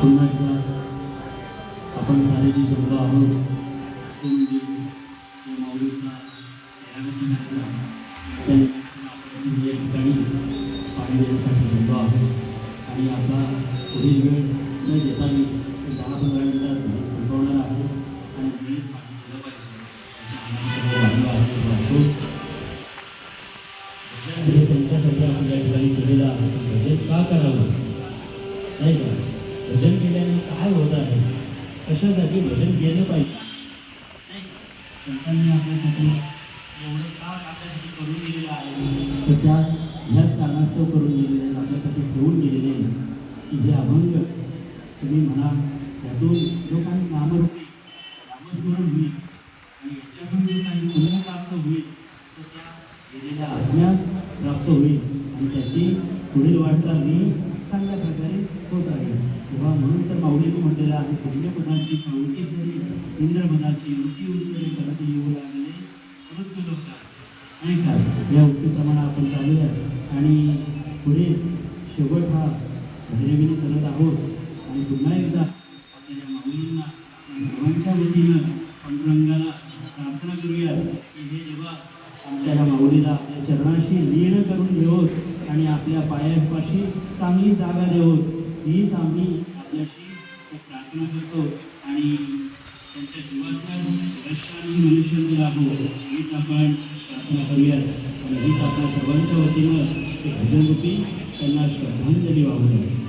पुन्हा एकदा आपण सारे जी जमलो आहोत ते म्हणजे या माऊलीचा तेराव्या कार्यक्रम त्या आपण या ठिकाणी पाणी देण्यासाठी जमलो आहोत. आणि आता पुढील वेळ न देता मी दहा पंधरा मिनिटात संपवणार आहे. आणि वेळेत पाणी दिलं पाहिजे. त्याच्या अंगाने वाढलो आहे. वाचून त्यांच्यासाठी कशासाठी भजन केलं पाहिजे? संतांनी आपल्यासाठी एवढं का आपल्यासाठी करून दिलेलं आहे. तर त्या ह्याच कारणास्तव करून गेलेले आहेत आपल्यासाठी ठेवून गेलेले आहे. की हे अभंग. तुम्ही म्हणा त्यातून जो काही नामरूपी नामस्मरण होईल आणि याच्यातून जो काही पुण्य प्राप्त होईल तर त्या गेलेल्या आज्ञास प्राप्त होईल आणि त्याची पुढील वाटचाल ही चांगल्या प्रकारे होत आहे तेव्हा म्हणून तर माऊलीचं म्हटलेलं आहे पुण्यपदाची प्रवृत्ती सरी इंद्रपदाची युती उत्तरे करत येऊ लागले. मृत्यू नाही का? या उक्तीप्रमाणे आपण चालूया. आणि पुढे शेवट हा भद्रविनी करत आहोत. आणि पुन्हा एकदा आपल्या माऊलींना सर्वांच्या वतीनं पांडुरंगाला प्रार्थना करूया की हे जेव्हा आमच्या ह्या माऊलीला आपल्या चरणाशी लीन करून देवोत आणि आपल्या पायापाशी चांगली जागा देवोत हीच आम्ही हीच आपण प्रार्थना करूयात. आणि हीच आपल्या सर्वांच्या वतीनं एक भजनरूपी त्यांना श्रद्धांजली वाहूया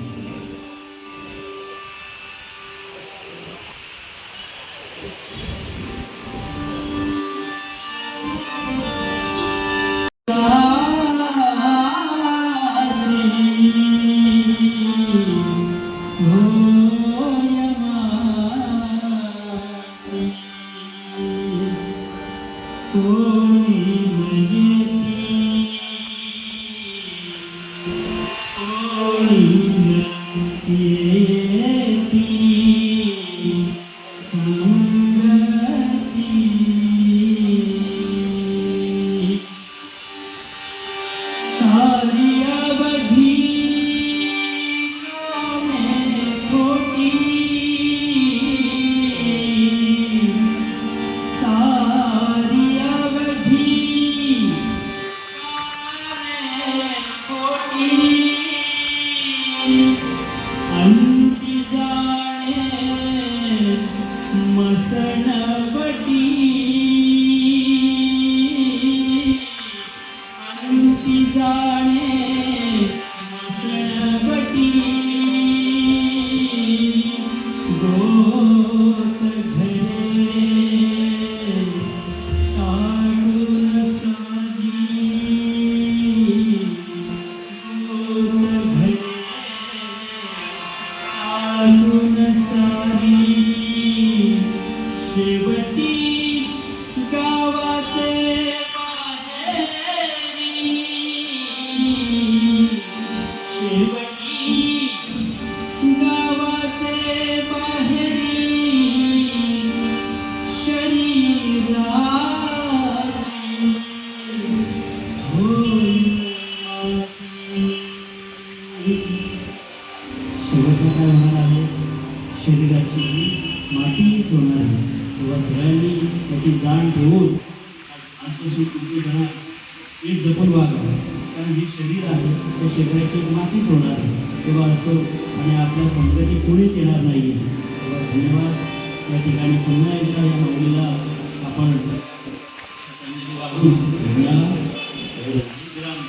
Thank you. está. शेवटला काय होणार आहे शरीराची मातीच होणार आहे तेव्हा सगळ्यांनी त्याची जाण ठेवून आजपासून तुमचे जरा एक जपून वागा कारण हे शरीर आहे त्या शरीराची एक मातीच होणार आहे. तेव्हा असं आणि आपल्या संगती कोणीच येणार नाही आहे तेव्हा धन्यवाद या ठिकाणी पुन्हा एकदा या माऊलीला आपण श्रद्धांजली वाहून धन्यवाद विराम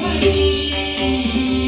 mim.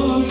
Senhor.